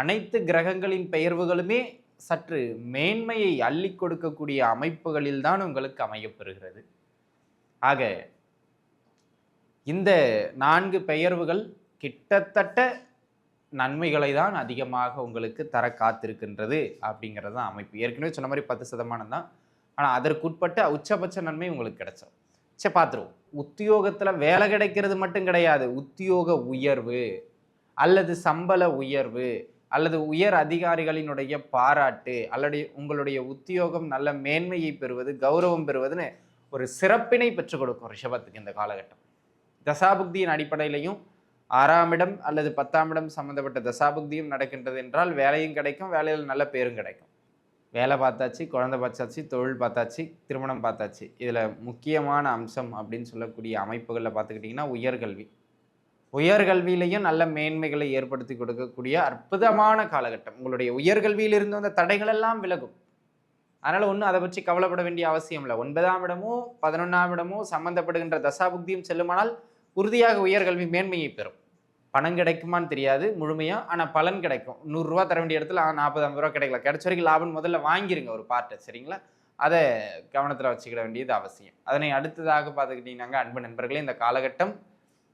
அனைத்து கிரகங்களின் பெயர்வுகளுமே சற்று மேன்மையை அள்ளி கொடுக்கக்கூடிய அமைப்புகளில் தான் உங்களுக்கு அமையப்பெறுகிறது. ஆக இந்த நான்கு பெயர்வுகள் கிட்டத்தட்ட நன்மைகளை தான் அதிகமாக உங்களுக்கு தர காத்திருக்கின்றது அப்படிங்கிறது தான் அமைப்பு. ஏற்கனவே சொன்ன மாதிரி பத்து சதமானம் தான். ஆனால் அதற்குட்பட்ட உச்சபட்ச நன்மை உங்களுக்கு கிடைச்சோம் சரி பார்த்துருவோம். உத்தியோகத்தில் வேலை கிடைக்கிறது மட்டும் கிடையாது. உத்தியோக உயர்வு அல்லது சம்பள உயர்வு அல்லது உயர் அதிகாரிகளினுடைய பாராட்டு அல்லது உங்களுடைய உத்தியோகம் நல்ல மேன்மையை பெறுவது கௌரவம் பெறுவதுன்னு ஒரு சிறப்பினை பெற்றுக் கொடுக்கும் ரிஷபத்துக்கு இந்த காலகட்டம். தசாபுக்தியின் அடிப்படையிலையும் ஆறாம் இடம் அல்லது பத்தாம் இடம் சம்மந்தப்பட்ட தசாபுக்தியும் நடக்கின்றது என்றால் வேலையும் கிடைக்கும் வேலையில் நல்ல பேரும் கிடைக்கும். வேலை பார்த்தாச்சு குழந்தை பார்த்தாச்சு தொழில் பார்த்தாச்சு திருமணம் பார்த்தாச்சு. இதில் முக்கியமான அம்சம் அப்படின்னு சொல்லக்கூடிய அமைப்புகளில் பார்த்துக்கிட்டிங்கன்னா உயர்கல்வி. உயர்கல்வியிலையும் நல்ல மேன்மைகளை ஏற்படுத்தி கொடுக்கக்கூடிய அற்புதமான காலகட்டம். உங்களுடைய உயர்கல்வியிலிருந்து வந்த தடைகள் எல்லாம் விலகும். அதனால் ஒன்றும் அதை பற்றி கவலைப்பட வேண்டிய அவசியம் இல்லை. ஒன்பதாம் இடமோ பதினொன்றாம் இடமோ சம்பந்தப்படுகின்ற தசாபுக்தியும் செல்லுமானால் உறுதியாக உயர்கல்வி மேன்மையை பெறும். பணம் கிடைக்குமான்னு தெரியாது முழுமையாக ஆனால் பலன் கிடைக்கும். நூறுரூவா தர வேண்டிய இடத்துல நாற்பது ஐம்பது ரூபா கிடைக்கல. கிடைச்ச வரைக்கும் லாபம் முதல்ல வாங்கிருங்க ஒரு பார்ட்டை சரிங்களா? அதை கவனத்தில் வச்சுக்கிட வேண்டியது அவசியம். அதனை அடுத்ததாக பார்த்துக்கிட்டிங்கன்னாங்க அன்பு நண்பர்களே இந்த காலகட்டம்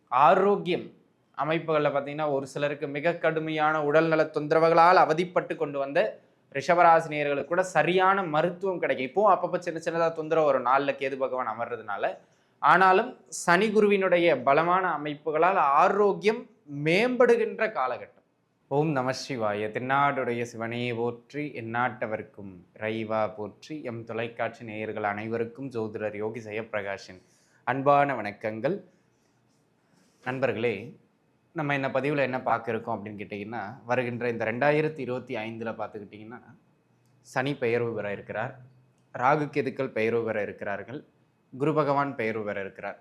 ஆரோக்கியம் அமைப்புகளில் பார்த்தீங்கன்னா ஒரு சிலருக்கு மிக கடுமையான உடல்நல தொந்தரவுகளால் அவதிப்பட்டு கொண்டு வந்த ரிஷபராசினியர்களுக்கு கூட சரியான மருத்துவம் கிடைக்கும். இப்போ அப்பப்போ சின்ன சின்னதாக தொந்தரவு வரும். நாளில் கேது பகவான் அமர்றதுனால. ஆனாலும் சனி குருவினுடைய பலமான அமைப்புகளால் ஆரோக்கியம் மேம்படுகின்ற காலகட்டம். ஓம் நம சிவாய. தென்னாடுடைய சிவனையை போற்றி எந்நாட்டவர்க்கும் ரைவா போற்றி. எம் தொலைக்காட்சி நேயர்கள் அனைவருக்கும் ஜோதிடர் யோகி ஜெயபிரகாஷின் அன்பான வணக்கங்கள். நண்பர்களே நம்ம இந்த பதிவில் என்ன பார்க்க இருக்கோம் அப்படின்னு கேட்டிங்கன்னா வருகின்ற இந்த ரெண்டாயிரத்தி இருபத்தி ஐந்தில் பார்த்துக்கிட்டிங்கன்னா சனி பெயர்வு பெற இருக்கிறார். ராகு கெதுக்கள் பெயர்வு பெற இருக்கிறார்கள். குரு பகவான் பெயர்வு பெற இருக்கிறார்.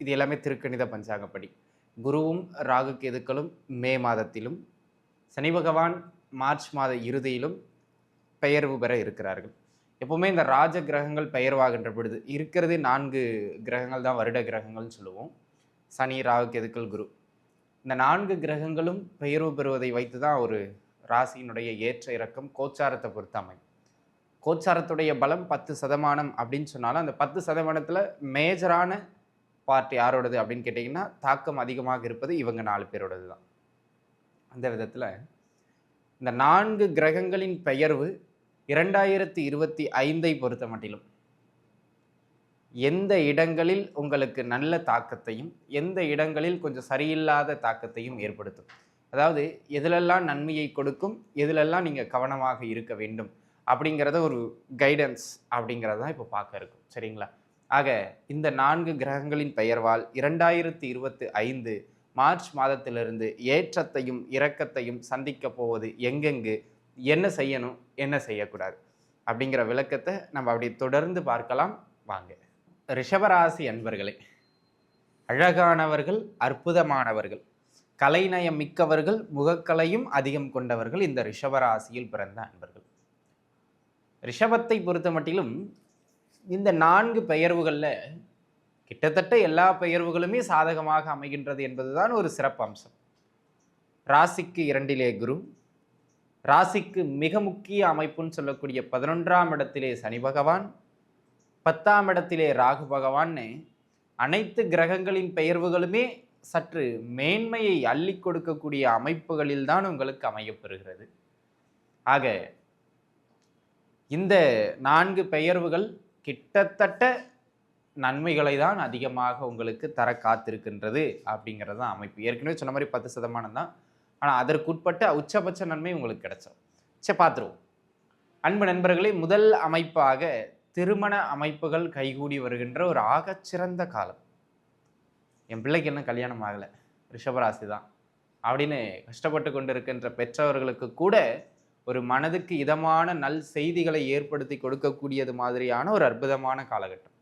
இது எல்லாமே திருக்கணித பஞ்சாங்கப்படி. குருவும் ராகு கெதுக்களும் மே மாதத்திலும் சனி பகவான் மார்ச் மாத இறுதியிலும் பெயர்வு பெற இருக்கிறார்கள். எப்போவுமே இந்த ராஜ கிரகங்கள் பெயர்வாகின்ற பொழுது இருக்கிறதே நான்கு கிரகங்கள் தான் வருட கிரகங்கள்னு சொல்லுவோம். சனி ராகு கெதுக்கள் குரு. இந்த நான்கு கிரகங்களும் பெயர்வு பெறுவதை வைத்து தான் ஒரு ராசியினுடைய ஏற்ற இறக்கம் கோச்சாரத்தை பொறுத்த அமையும். கோச்சாரத்துடைய பலம் பத்து சதமானம் அப்படின்னு சொன்னாலும் அந்த பத்து சதமானத்தில் மேஜரான பார்ட் யாரோடது அப்படின்னு கேட்டிங்கன்னா தாக்கம் அதிகமாக இருப்பது இவங்க நாலு பேரோடது தான் அந்த விதத்தில் இந்த நான்கு கிரகங்களின் பெயர்வு இரண்டாயிரத்தி இருபத்தி ஐந்தை பொறுத்த மட்டிலும் எந்த இடங்களில் உங்களுக்கு நல்ல தாக்கத்தையும் எந்த இடங்களில் கொஞ்சம் சரியில்லாத தாக்கத்தையும் ஏற்படுத்தும். அதாவது எதிலெல்லாம் நன்மையை கொடுக்கும் எதிலெல்லாம் நீங்கள் கவனமாக இருக்க வேண்டும் அப்படிங்கிறத ஒரு கைடன்ஸ் அப்படிங்கிறத தான் இப்போ பார்க்க இருக்கும். சரிங்களா? ஆக இந்த நான்கு கிரகங்களின் பெயர்வால் இரண்டாயிரத்தி இருபத்தி ஐந்து மார்ச் மாதத்திலிருந்து ஏற்றத்தையும் இரக்கத்தையும் சந்திக்க போவது எங்கெங்கு என்ன செய்யணும் என்ன செய்யக்கூடாது அப்படிங்கிற விளக்கத்தை நம்ம அப்படி தொடர்ந்து பார்க்கலாம். வாங்க. ரிஷபராசி அன்பர்களே அழகானவர்கள் அற்புதமானவர்கள் கலைநயம் மிக்கவர்கள் முகக்கலையும் அதிகம் கொண்டவர்கள் இந்த ரிஷபராசியில் பிறந்த அன்பர்கள். ரிஷபத்தை பொறுத்த மட்டிலும் இந்த நான்கு பெயர்வுகளில் கிட்டத்தட்ட எல்லா பெயர்வுகளுமே சாதகமாக அமைகின்றது என்பதுதான் ஒரு சிறப்பு அம்சம் ராசிக்கு இரண்டிலே குரு ராசிக்கு மிக முக்கிய அமைப்புன்னு சொல்லக்கூடிய பதினொன்றாம் இடத்திலே சனி பகவான் பத்தாம் இடத்திலே ராகு பகவான்னு அனைத்து கிரகங்களின் பெயர்வுகளுமே சற்று மேன்மையை அள்ளி கொடுக்கக்கூடிய அமைப்புகளில் தான் உங்களுக்கு அமையப்பெறுகிறது. ஆக இந்த நான்கு பெயர்வுகள் கிட்டத்தட்ட நன்மைகளை தான் அதிகமாக உங்களுக்கு தர காத்திருக்கின்றது அப்படிங்கிறது தான் அமைப்பு. ஏற்கனவே சொன்ன மாதிரி பத்து சதமானம் தான். ஆனால் அதற்குட்பட்ட உச்சபட்ச நன்மை உங்களுக்கு கிடைச்சோம் சரி பார்த்துருவோம். அன்பு நண்பர்களே முதல் அமைப்பாக திருமண அமைப்புகள் கைகூடி வருகின்ற ஒரு ஆகச்சிறந்த காலம். என் பிள்ளைக்கு இன்னும் கல்யாணம் ஆகலை. ரிஷபராசி தான். அப்படின்னு கஷ்டப்பட்டு கொண்டு இருக்கின்ற பெற்றவர்களுக்கு கூட ஒரு மனதுக்கு இதமான நல் செய்திகளை ஏற்படுத்தி கொடுக்கக்கூடியது மாதிரியான ஒரு அற்புதமான காலகட்டம்.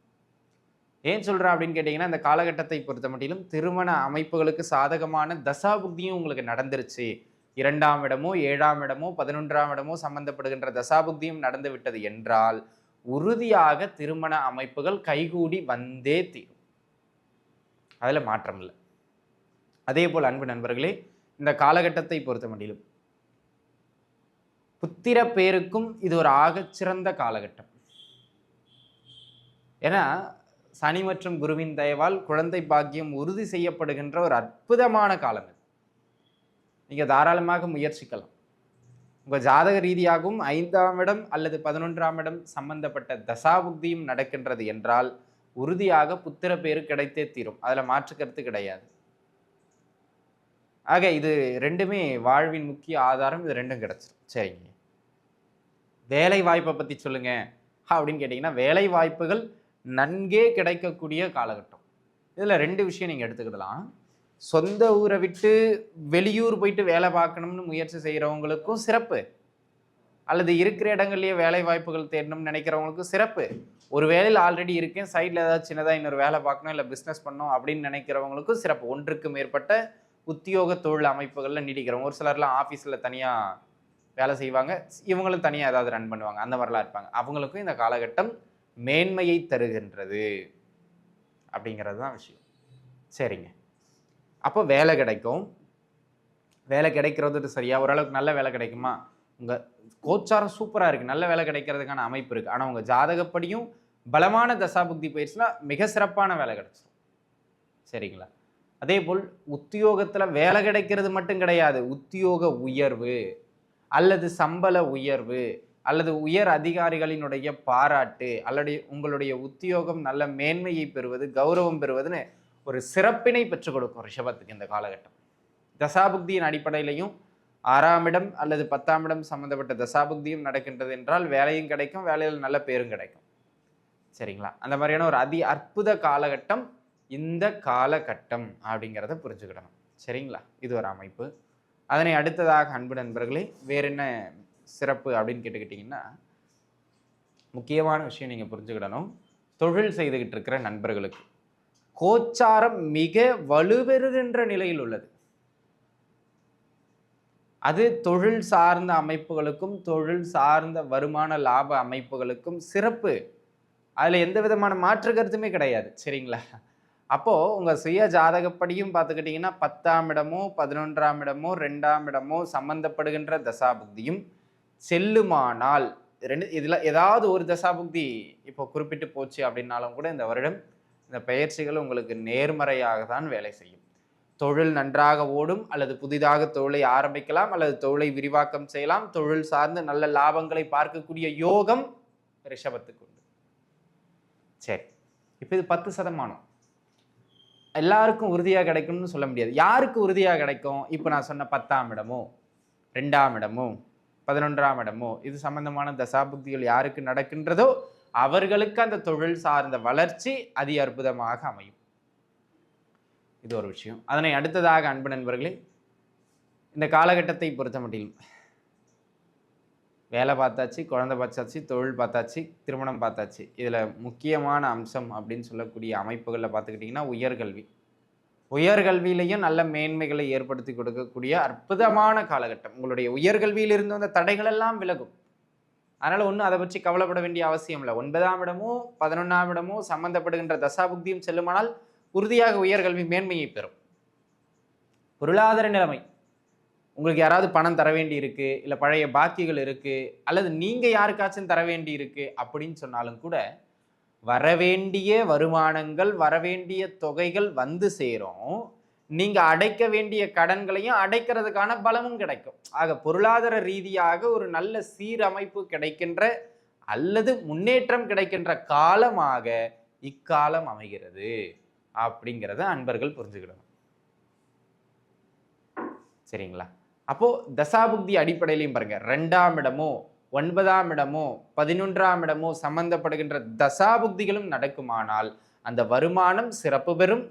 ஏன் சொல்கிறேன் அப்படின்னு கேட்டிங்கன்னா இந்த காலகட்டத்தை பொறுத்த மட்டிலும் திருமண அமைப்புகளுக்கு சாதகமான தசாபுக்தியும் உங்களுக்கு நடந்துருச்சு. இரண்டாம் இடமோ ஏழாம் இடமோ பதினொன்றாம் இடமோ சம்பந்தப்படுகின்ற தசாபுக்தியும் நடந்து விட்டது என்றால் உறுதியாக திருமண அமைப்புகள் கைகூடி வந்தே தீரும். அதில் மாற்றம் இல்லை. அதே போல் அன்பு நண்பர்களே இந்த காலகட்டத்தை பொறுத்த மட்டிலும் புத்திர பேருக்கும் இது ஒரு ஆகச்சிறந்த காலகட்டம். ஏன்னா சனி மற்றும் குருவின் தயவால் குழந்தை பாக்கியம் உறுதி செய்யப்படுகின்ற ஒரு அற்புதமான காலம் இது. நீங்கள் தாராளமாக முயற்சிக்கலாம். உங்கள் ஜாதக ரீதியாகவும் ஐந்தாம் இடம் அல்லது பதினொன்றாம் இடம் சம்பந்தப்பட்ட தசாபுக்தியும் நடக்கின்றது என்றால் உறுதியாக புத்திர பேரு கிடைத்தே தீரும். அதில் மாற்று கருத்து கிடையாது. ஆக இது ரெண்டுமே வாழ்வின் முக்கிய ஆதாரம். இது ரெண்டும் கிடச்சிரும் சரிங்க. வேலை வாய்ப்பை பற்றி சொல்லுங்க. அப்படின்னு கேட்டிங்கன்னா வேலை வாய்ப்புகள் நன்கே கிடைக்கக்கூடிய காலகட்டம். இதில் ரெண்டு விஷயம் நீங்கள் எடுத்துக்கிடலாம். சொந்த ஊரை விட்டு வெளியூர் போயிட்டு வேலை பார்க்கணும்னு முயற்சி செய்கிறவங்களுக்கும் சிறப்பு. அல்லது இருக்கிற இடங்கள்லேயே வேலை வாய்ப்புகள் தேடணும்னு நினைக்கிறவங்களுக்கும் சிறப்பு. ஒரு வேலையில் ஆல்ரெடி இருக்கேன் சைடில் ஏதாவது சின்னதாக இன்னொரு வேலை பார்க்கணும் இல்லை பிஸ்னஸ் பண்ணணும் அப்படின்னு நினைக்கிறவங்களுக்கும் சிறப்பு. ஒன்றுக்கு மேற்பட்ட உத்தியோக தொழில் அமைப்புகளில் நீடிக்கிறவங்க. ஒரு சிலர்லாம் ஆஃபீஸில் தனியாக வேலை செய்வாங்க. இவங்களும் தனியாக ஏதாவது ரன் பண்ணுவாங்க. அந்த மாதிரிலாம் இருப்பாங்க. அவங்களுக்கும் இந்த காலகட்டம் மேன்மையை தருகின்றது. அப்படிங்கிறது தான் விஷயம். சரிங்க. அப்போ வேலை கிடைக்கும். வேலை கிடைக்கிறது சரியா? ஓரளவுக்கு நல்ல வேலை கிடைக்குமா? உங்கள் கோச்சாரம் சூப்பராக இருக்குது நல்ல வேலை கிடைக்கிறதுக்கான அமைப்பு இருக்குது ஆனால் உங்கள் ஜாதகப்படியும் பலமான தசாபுக்தி போயிடுச்சுன்னா மிக சிறப்பான வேலை கிடைச்சிடும் சரிங்களா? அதே போல் உத்தியோகத்தில் வேலை கிடைக்கிறது மட்டும் கிடையாது. உத்தியோக உயர்வு அல்லது சம்பள உயர்வு அல்லது உயர் அதிகாரிகளினுடைய பாராட்டு அல்லது உங்களுடைய உத்தியோகம் நல்ல மேன்மையை பெறுவது கௌரவம் பெறுவதுன்னு ஒரு சிறப்பினை பெற்றுக் கொடுக்கும் ரிஷபத்துக்கு இந்த காலகட்டம். தசாபுக்தியின் அடிப்படையிலையும் ஆறாம் இடம் அல்லது பத்தாம் இடம் சம்மந்தப்பட்ட தசாபுக்தியும் நடக்கின்றது என்றால் வேலையும் கிடைக்கும் வேலையில் நல்ல பேரும் கிடைக்கும். சரிங்களா? அந்த மாதிரியான ஒரு அதி அற்புத காலகட்டம் இந்த காலகட்டம் அப்படிங்கிறத புரிஞ்சுக்கிடணும். சரிங்களா? இது ஒரு அமைப்பு. அதனை அடுத்ததாக அன்பு நண்பர்களே வேற என்ன சிறப்பு அப்படின்னு கேட்டுக்கிட்டிங்கன்னா முக்கியமான விஷயம் நீங்கள் புரிஞ்சுக்கிடணும். தொழில் செய்துக்கிட்டு இருக்கிற நண்பர்களுக்கு. கோச்சாரம் மிக வலுப்பெறுகின்ற நிலையில் உள்ளது. அது தொழில் சார்ந்த அமைப்புகளுக்கும் தொழில் சார்ந்த வருமான லாப அமைப்புகளுக்கும் சிறப்பு. அதில் எந்த விதமான மாற்று கருத்துமே கிடையாது சரிங்களா? அப்போது உங்கள் சுய ஜாதகப்படியும் பார்த்துக்கிட்டிங்கன்னா பத்தாம் இடமோ பதினொன்றாம் இடமோ ரெண்டாம் இடமோ சம்பந்தப்படுகின்ற தசாபுக்தியும் செல்லுமானால் ரெண்டு இதில் ஏதாவது ஒரு தசாபுக்தி இப்போ குறிப்பிட்டு போச்சு அப்படின்னாலும் கூட இந்த வருடம் இந்த பயிற்சிகள் உங்களுக்கு நேர்மறையாக தான் வேலை செய்யும். தொழில் நன்றாக ஓடும் அல்லது புதிதாக தொழிலை ஆரம்பிக்கலாம் அல்லது தொழிலை விரிவாக்கம் செய்யலாம். தொழில் சார்ந்து நல்ல லாபங்களை பார்க்கக்கூடிய யோகம் ரிஷபத்துக்கு உண்டு. சரி. இப்போ இது பத்து சதமானம். எல்லாருக்கும் உறுதியாக கிடைக்கும்னு சொல்ல முடியாது. யாருக்கு உறுதியாக கிடைக்கும்? இப்போ நான் சொன்ன பத்தாம் இடமோ ரெண்டாம் இடமோ பதினொன்றாம் இடமோ இது சம்பந்தமான தசாபுக்திகள் யாருக்கு நடக்கின்றதோ அவர்களுக்கு அந்த தொழில் சார்ந்த வளர்ச்சி அதி அற்புதமாக அமையும். இது ஒரு விஷயம். அதனை அடுத்ததாக அன்பு நண்பர்களே இந்த காலகட்டத்தை பொறுத்த மட்டிலும் வேலை பார்த்தாச்சு குழந்தை பார்த்தாச்சு தொழில் பார்த்தாச்சு திருமணம் பார்த்தாச்சு. இதில் முக்கியமான அம்சம் அப்படின்னு சொல்லக்கூடிய அமைப்புகளில் பார்த்துக்கிட்டிங்கன்னா உயர்கல்வி. உயர்கல்வியிலையும் நல்ல மேன்மைகளை ஏற்படுத்தி கொடுக்கக்கூடிய அற்புதமான காலகட்டம். உங்களுடைய உயர்கல்வியில் இருந்து வந்த தடைகள் எல்லாம் விலகும். அதனால் ஒன்றும் அதை பற்றி கவலைப்பட வேண்டிய அவசியம் இல்லை. ஒன்பதாம் இடமோ பதினொன்றாம் இடமோ சம்பந்தப்படுகின்ற தசாபுக்தியும் செல்லுமானால் உறுதியாக உயர்கல்வி மேன்மையை பெறும். பொருளாதார நிலைமை. உங்களுக்கு யாராவது பணம் தர வேண்டி இருக்கு இல்லை பழைய பாக்கிகள் இருக்கு அல்லது நீங்க யாருக்காச்சும் தர வேண்டி இருக்கு அப்படின்னு சொன்னாலும் கூட வரவேண்டிய வருமானங்கள் வரவேண்டிய தொகைகள் வந்து சேரும். நீங்க அடைக்க வேண்டிய கடன்களையும் அடைக்கிறதுக்கான பலமும் கிடைக்கும். ஆக பொருளாதார ரீதியாக ஒரு நல்ல சீரமைப்பு கிடைக்கின்ற அல்லது முன்னேற்றம் கிடைக்கின்ற காலமாக இக்காலம் அமைகிறது. அப்படிங்கிறத அன்பர்கள் புரிஞ்சுக்கிடணும். சரிங்களா? அப்போ தசாபுக்தி அடிப்படையிலையும் பாருங்க. ரெண்டாம் இடமோ ஒன்பதாம் இடமோ பதினொன்றாம் இடமோ சம்பந்தப்படுகின்ற தசாபுக்திகளும் நடக்குமானால் அந்த வருமானம் சிறப்பு பெறும்.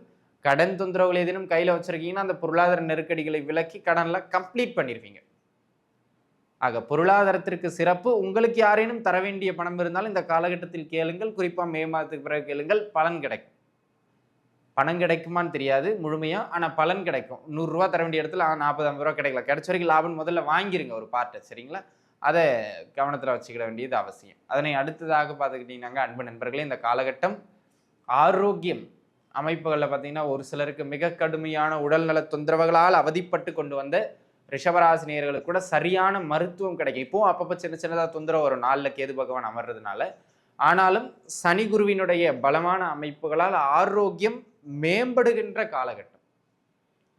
கடன் தொந்தரவுகள் ஏதேனும் கையில் வச்சுருக்கீங்கன்னா அந்த பொருளாதார நெருக்கடிகளை விலக்கி கடனில் கம்ப்ளீட் பண்ணியிருப்பீங்க ஆக பொருளாதாரத்திற்கு சிறப்பு. உங்களுக்கு யாரேனும் தர வேண்டிய பணம் இருந்தாலும் இந்த காலகட்டத்தில் கேளுங்கள். குறிப்பாக மே மாதத்துக்கு பிறகு கேளுங்கள். பலன் கிடைக்கும். பணம் கிடைக்குமான்னு தெரியாது முழுமையாக ஆனால் பலன் கிடைக்கும். நூறுரூவா தர வேண்டிய இடத்துல நாற்பது ஐம்பது ரூபா கிடைக்கல. கிடைச்ச வரைக்கும் லாபம் முதல்ல வாங்கிருங்க ஒரு பார்ட்டை சரிங்களா? அதை கவனத்தில் வச்சுக்கிட வேண்டியது அவசியம். அதனை அடுத்ததாக பார்த்துக்கிட்டிங்கன்னாங்க அன்பு நண்பர்களே இந்த காலகட்டம் ஆரோக்கியம். அமைப்புகளில் பார்த்தீங்கன்னா ஒரு சிலருக்கு மிக கடுமையான உடல்நல தொந்தரவுகளால் அவதிப்பட்டு கொண்டு வந்த ரிஷபராசினியர்களுக்கு கூட சரியான மருத்துவம் கிடைக்கும். இப்போ அப்பப்போ சின்ன சின்னதாக தொந்தரவு வரும். நாளில் கேது பகவான் அமர்றதுனால. ஆனாலும் சனி குருவினுடைய பலமான அமைப்புகளால் ஆரோக்கியம் மேம்படுகின்ற காலகட்டம்.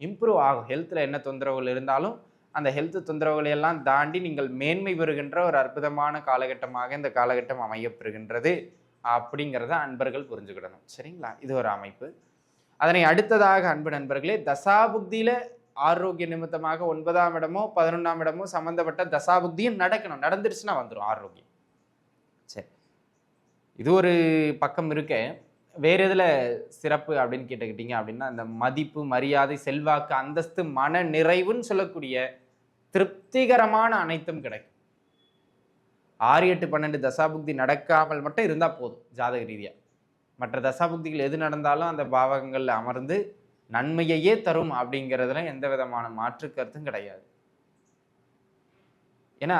இம்ப்ரூவ் ஆகும். ஹெல்த்தில் என்ன தொந்தரவுகள் இருந்தாலும் அந்த ஹெல்த் தொந்தரவுகளை எல்லாம் தாண்டி நீங்கள் மேன்மை பெறுகின்ற ஒரு அற்புதமான காலகட்டமாக இந்த காலகட்டம் அமையப்பெறுகின்றது அப்படிங்கிறத அன்பர்கள் புரிஞ்சுக்கிடணும். சரிங்களா? இது ஒரு அமைப்பு. அதனை அடுத்ததாக அன்பு நண்பர்களே தசாபுக்தியில் ஆரோக்கிய நிமித்தமாக ஒன்பதாம் இடமோ பதினொன்றாம் இடமோ சம்மந்தப்பட்ட தசாபுக்தியும் நடக்கணும். நடந்துருச்சுன்னா வந்துடும் ஆரோக்கியம். சரி. இது ஒரு பக்கம் இருக்க. வேற எதில் சிறப்பு அப்படின்னு கேட்டுக்கிட்டீங்க அப்படின்னா அந்த மதிப்பு மரியாதை செல்வாக்கு அந்தஸ்து மன நிறைவுன்னு சொல்லக்கூடிய திருப்திகரமான அனைத்தும் கிடைக்கும். ஆறு எட்டு பன்னெண்டு தசாபுக்தி நடக்காமல் மட்டும் இருந்தால் போதும் ஜாதக ரீதியாக மற்ற தசாபுக்திகள் எது நடந்தாலும் அந்த பாவகங்களில் அமர்ந்து நன்மையையே தரும் அப்படிங்கிறதுல எந்த விதமான மாற்று கருத்தும் கிடையாது. ஏன்னா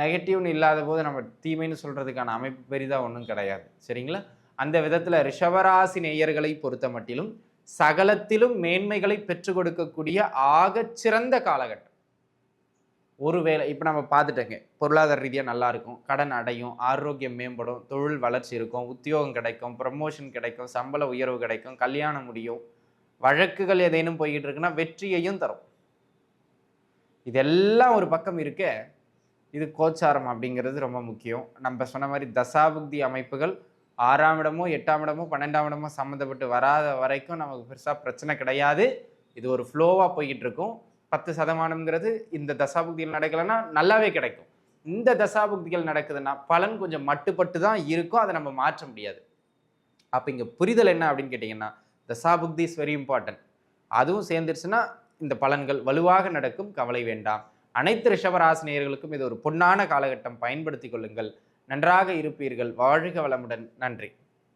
நெகட்டிவ்னு இல்லாத போது நம்ம தீமைன்னு சொல்கிறதுக்கான அமைப்பு பெரிதாக ஒன்றும் கிடையாது. சரிங்களா? அந்த விதத்தில் ரிஷபராசி நேயர்களை பொறுத்த மட்டிலும் சகலத்திலும் மேன்மைகளை பெற்றுக் கொடுக்கக்கூடிய ஆகச்சிறந்த காலகட்டம். ஒருவேளை இப்போ நம்ம பார்த்துட்டோங்க பொருளாதார ரீதியாக நல்லாயிருக்கும் கடன் அடையும் ஆரோக்கியம் மேம்படும் தொழில் வளர்ச்சி இருக்கும் உத்தியோகம் கிடைக்கும் ப்ரமோஷன் கிடைக்கும் சம்பள உயர்வு கிடைக்கும் கல்யாணம் முடியும் வழக்குகள் ஏதேனும் போய்கிட்டு இருக்குன்னா வெற்றியையும் தரும். இதெல்லாம் ஒரு பக்கம் இருக்க இது கோச்சாரம் அப்படிங்கிறது ரொம்ப முக்கியம். நம்ம சொன்ன மாதிரி தசாபுக்தி அமைப்புகள் ஆறாம் இடமோ எட்டாம் இடமோ பன்னெண்டாம் இடமோ சம்மந்தப்பட்டு வராத வரைக்கும் நமக்கு பெருசாக பிரச்சனை கிடையாது. இது ஒரு ஃப்ளோவாக போய்கிட்டு இருக்கும் பத்து சதமானம்ங்கிறது இந்த தசாபுக்திகள் நடக்கலைன்னா நல்லாவே கிடைக்கும். இந்த தசாபுக்திகள் நடக்குதுன்னா பலன் கொஞ்சம் மட்டுப்பட்டு தான் இருக்கும் அதை நம்ம மாற்ற முடியாது. அப்போ இங்கே புரிதல் என்ன அப்படின்னு கேட்டிங்கன்னா தசாபுக்தி இஸ் வெரி இம்பார்ட்டன்ட் அதுவும் சேர்ந்துருச்சுன்னா இந்த பலன்கள் வலுவாக நடக்கும் கவலை வேண்டாம். அனைத்து ரிஷபராசினியர்களுக்கும் இது ஒரு பொன்னான காலகட்டம் பயன்படுத்தி கொள்ளுங்கள். நன்றாக இருப்பீர்கள். வாழ்க வளமுடன். நன்றி.